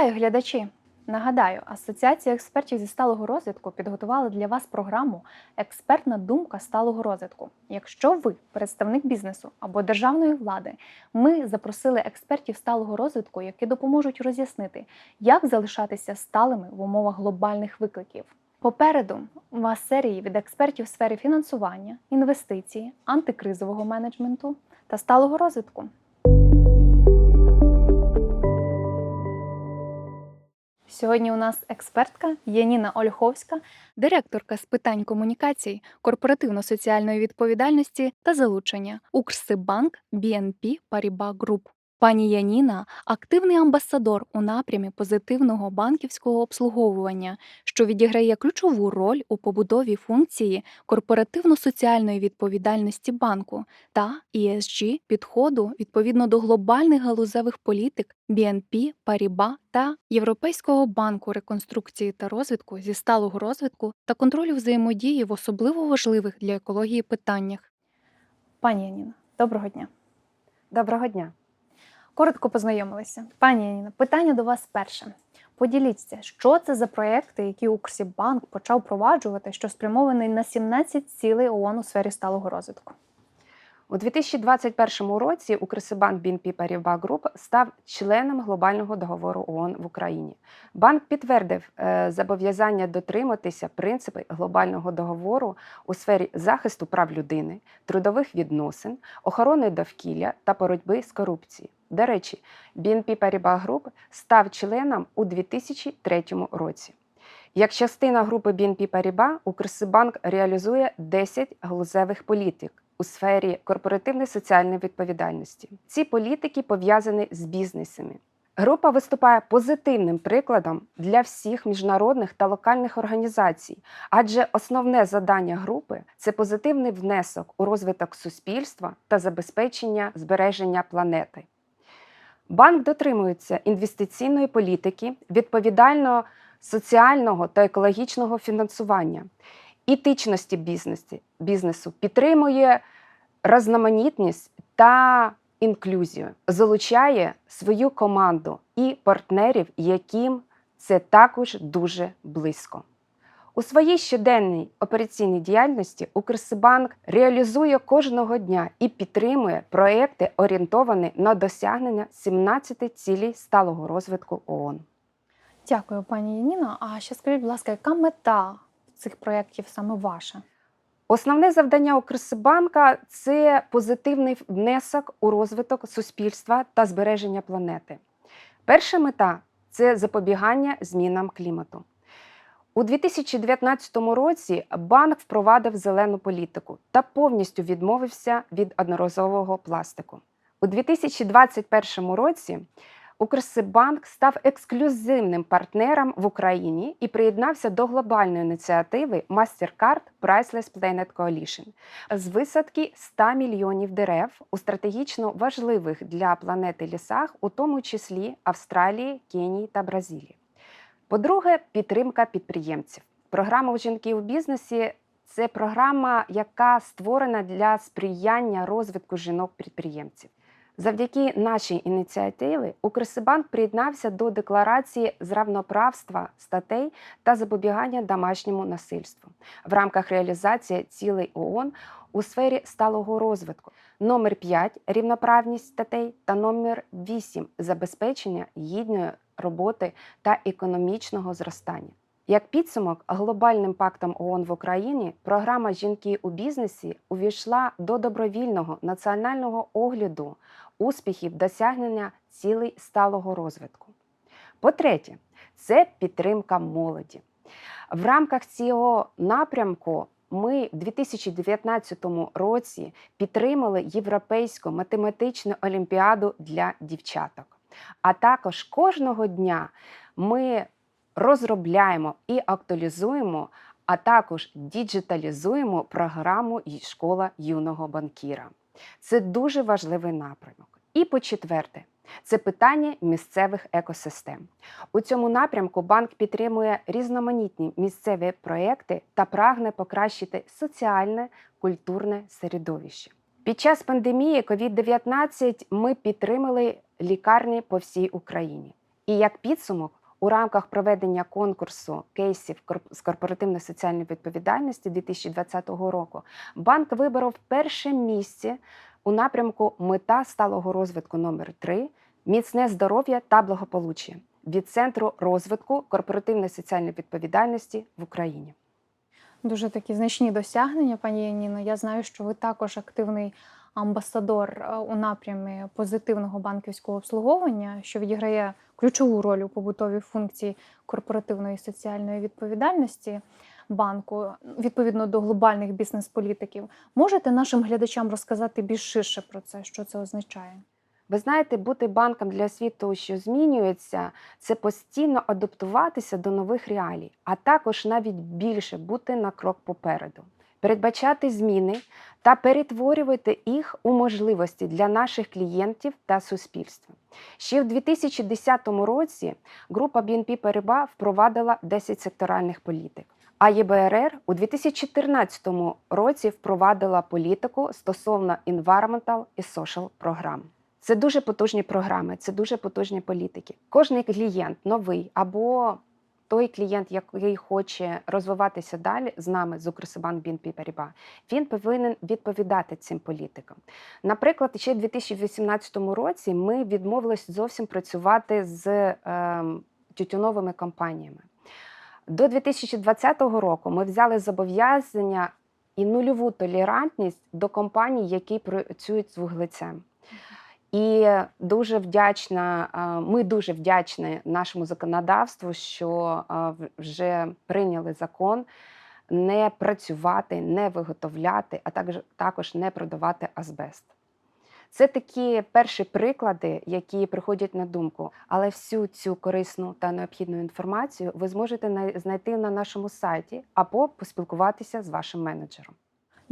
Вітаю, глядачі! Нагадаю, Асоціація експертів зі сталого розвитку підготувала для вас програму Експертна думка сталого розвитку. Якщо ви представник бізнесу або державної влади, ми запросили експертів сталого розвитку, які допоможуть роз'яснити, як залишатися сталими в умовах глобальних викликів. Попереду у вас серії від експертів в сфері фінансування, інвестиції, антикризового менеджменту та сталого розвитку. Сьогодні у нас експертка Яніна Ольховська, директорка з питань комунікацій, корпоративно-соціальної відповідальності та залучення Укрсибанк BNP Paribas Group. Пані Яніна активний амбасадор у напрямі позитивного банківського обслуговування, що відіграє ключову роль у побудові функції корпоративно-соціальної відповідальності банку та ESG підходу відповідно до глобальних галузевих політик BNP, Paribas та Європейського банку реконструкції та розвитку зі сталого розвитку та контролю взаємодії в особливо важливих для екології питаннях. Пані Яніна, доброго дня. Доброго дня. Коротко познайомилися. Пані Яніна, питання до вас перше. Поділіться, що це за проекти, які Укрсібанк почав впроваджувати, що спрямований на 17 цілей ООН у сфері сталого розвитку. У 2021 році Укрсибанк BNP Paribas Group став членом глобального договору ООН в Україні. Банк підтвердив е, зобов'язання дотриматися принципи глобального договору у сфері захисту прав людини, трудових відносин, охорони довкілля та боротьби з корупцією. До речі, BNP Paribas Group став членом у 2003 році. Як частина групи BNP Paribas, Укрсибанк реалізує 10 галузевих політик у сфері корпоративної соціальної відповідальності. Ці політики пов'язані з бізнесами. Група виступає позитивним прикладом для всіх міжнародних та локальних організацій, адже основне завдання групи це позитивний внесок у розвиток суспільства та забезпечення збереження планети. Банк дотримується інвестиційної політики, відповідального соціального та екологічного фінансування, етичності бізнесу, бізнесу підтримує різноманітність та інклюзію, залучає свою команду і партнерів, яким це також дуже близько. У своїй щоденній операційній діяльності Укрсибанк реалізує кожного дня і підтримує проекти, орієнтовані на досягнення 17 цілей сталого розвитку ООН. Дякую, пані Яніно. А ще скажіть, будь ласка, яка мета цих проєктів саме ваша? Основне завдання Укрсибанка це позитивний внесок у розвиток суспільства та збереження планети. Перша мета це запобігання змінам клімату. У 2019 році банк впровадив зелену політику та повністю відмовився від одноразового пластику. У 2021 році Укрсибанк став ексклюзивним партнером в Україні і приєднався до глобальної ініціативи MasterCard Priceless Planet Coalition з висадки 100 мільйонів дерев у стратегічно важливих для планети лісах, у тому числі Австралії, Кенії та Бразилії. По-друге, підтримка підприємців. Програма жінки у бізнесі це програма, яка створена для сприяння розвитку жінок-підприємців. Завдяки нашій ініціативі Укрсибанк приєднався до декларації з равноправства статей та запобігання домашньому насильству в рамках реалізації цілей ООН у сфері сталого розвитку. Номер 5 рівноправність статей та номер 8 забезпечення гідної роботи та економічного зростання. Як підсумок, глобальним пактом ООН в Україні програма Жінки у бізнесі увійшла до добровільного національного огляду успіхів досягнення цілей сталого розвитку. По-третє, це підтримка молоді. В рамках цього напрямку ми в 2019 році підтримали Європейську математичну олімпіаду для дівчаток. А також кожного дня ми розробляємо і актуалізуємо, а також діджиталізуємо програму Школа юного банкіра. Це дуже важливий напрямок. І по-четверте, це питання місцевих екосистем. У цьому напрямку банк підтримує різноманітні місцеві проекти та прагне покращити соціальне культурне середовище. Під час пандемії COVID-19 ми підтримали лікарні по всій Україні. І як підсумок, у рамках проведення конкурсу кейсів з корпоративної соціальної відповідальності 2020 року банк виборов перше місце у напрямку мета сталого розвитку номер 3 міцне здоров'я та благополуччя від центру розвитку корпоративної соціальної відповідальності в Україні. Дуже такі значні досягнення, пані Яніно. Я знаю, що ви також активний амбасадор е, у напрямі позитивного банківського обслуговування, що відіграє ключову роль у побутовій функції корпоративної соціальної відповідальності банку відповідно до глобальних бізнес-політиків. Можете нашим глядачам розказати більш ширше про це, що це означає? Ви знаєте, бути банком для світу, що змінюється, це постійно адаптуватися до нових реалій, а також навіть більше бути на крок попереду, передбачати зміни та перетворювати їх у можливості для наших клієнтів та суспільства. Ще в 2010 році група BNP Paribas впровадила 10 секторальних політик. А ЄБРР у 2014 році впровадила політику стосовно environmental і social програм. Це дуже потужні програми, це дуже потужні політики. Кожний клієнт новий або той клієнт, який хоче розвиватися далі з нами, з Укрсибанк BNP Paribas, він повинен відповідати цим політикам. Наприклад, ще в 2018 році ми відмовились зовсім працювати з ем, тютюновими компаніями. До 2020 року ми взяли зобов'язання і нульову толерантність до компаній, які працюють з вуглецем. І дуже вдячна, ми дуже вдячні нашому законодавству, що вже прийняли закон не працювати, не виготовляти, а також, також не продавати азбест. Це такі перші приклади, які приходять на думку. Але всю цю корисну та необхідну інформацію ви зможете знайти на нашому сайті або поспілкуватися з вашим менеджером.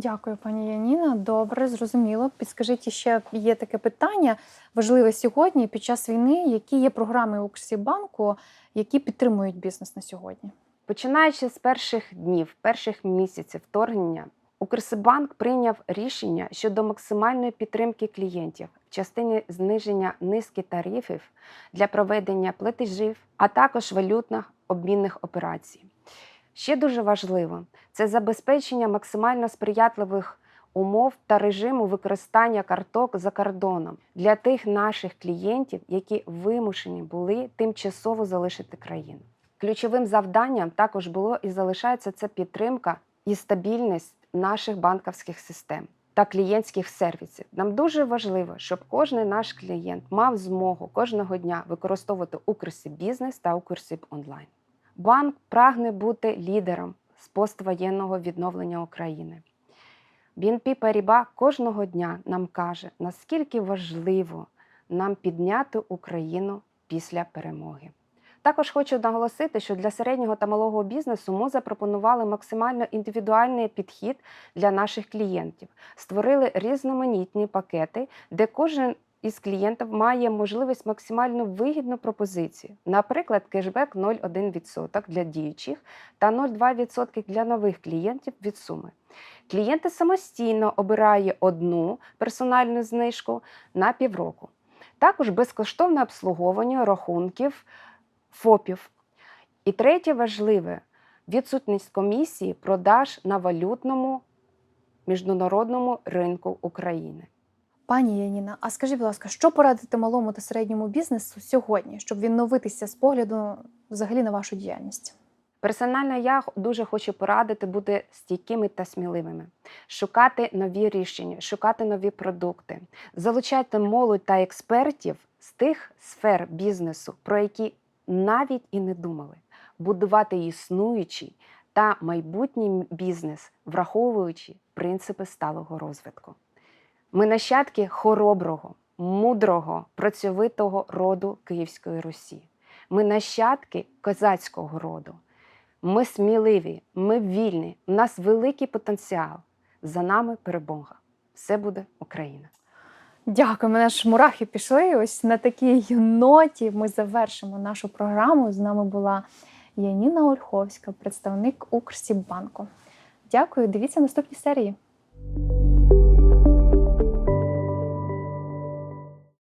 Дякую, пані Яніна. Добре, зрозуміло. Підскажіть, ще є таке питання важливе сьогодні під час війни. Які є програми Укрсібанку, які підтримують бізнес на сьогодні? Починаючи з перших днів, перших місяців вторгнення, Укрсибанк прийняв рішення щодо максимальної підтримки клієнтів в частині зниження низки тарифів для проведення платежів, а також валютних обмінних операцій. Ще дуже важливо це забезпечення максимально сприятливих умов та режиму використання карток за кордоном для тих наших клієнтів, які вимушені були тимчасово залишити країну. Ключовим завданням також було і залишається це підтримка і стабільність наших банківських систем та клієнтських сервісів. Нам дуже важливо, щоб кожен наш клієнт мав змогу кожного дня використовувати Укрсіб бізнес та Укрсіб онлайн. Банк прагне бути лідером з поствоєнного відновлення України. BNP Paribas кожного дня нам каже, наскільки важливо нам підняти Україну після перемоги. Також хочу наголосити, що для середнього та малого бізнесу ми запропонували максимально індивідуальний підхід для наших клієнтів, створили різноманітні пакети, де кожен із клієнтів має можливість максимально вигідну пропозицію, наприклад, кешбек 0,1% для діючих та 0,2% для нових клієнтів від суми. Клієнти самостійно обирає одну персональну знижку на півроку. Також безкоштовне обслуговування рахунків ФОПів. І третє важливе відсутність комісії продаж на валютному міжнародному ринку України. Пані Яніна, а скажіть, будь ласка, що порадити малому та середньому бізнесу сьогодні, щоб відновитися з погляду взагалі на вашу діяльність? Персонально я дуже хочу порадити бути стійкими та сміливими, шукати нові рішення, шукати нові продукти, залучати молодь та експертів з тих сфер бізнесу, про які навіть і не думали, будувати існуючий та майбутній бізнес, враховуючи принципи сталого розвитку. Ми нащадки хороброго, мудрого, працьовитого роду Київської Русі. Ми нащадки козацького роду. Ми сміливі, ми вільні, у нас великий потенціал. За нами перемога. Все буде Україна. Дякую, мене ж мурахи пішли. Ось на такій ноті ми завершимо нашу програму. З нами була Яніна Ольховська, представник Укрсібанку. Дякую, дивіться наступні серії.